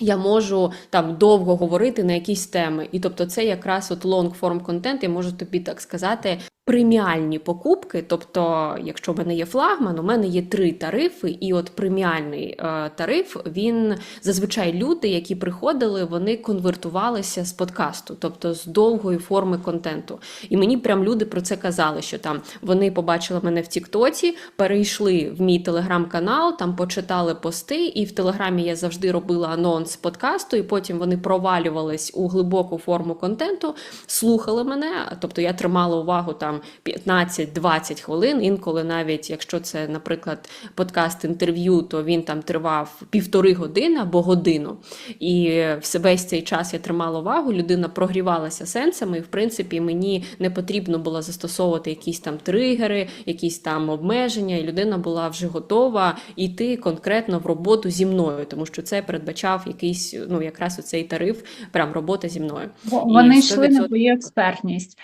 Я можу там довго говорити на якісь теми, і тобто це якраз от лонг форм контент, я можу тобі так сказати, преміальні покупки. Тобто, якщо в мене є флагман, у мене є три тарифи, і от преміальний е, тариф, він зазвичай люди, які приходили, вони конвертувалися з подкасту, тобто з довгої форми контенту. І мені прям люди про це казали, що там вони побачили мене в Тіктоці, перейшли в мій телеграм-канал, там почитали пости, і в телеграмі я завжди робила анонс подкасту, і потім вони провалювались у глибоку форму контенту, слухали мене. Тобто я тримала увагу там 15-20 хвилин. Інколи, навіть якщо це, наприклад, подкаст інтерв'ю, то він там тривав півтори години або годину. І весь цей час я тримала увагу, людина прогрівалася сенсами, і в принципі мені не потрібно було застосовувати якісь там тригери, якісь там обмеження, і людина була вже готова йти конкретно в роботу зі мною, тому що це передбачав якийсь, ну якраз оцей тариф, прям робота зі мною. Вони йшли на 100% твою експертність.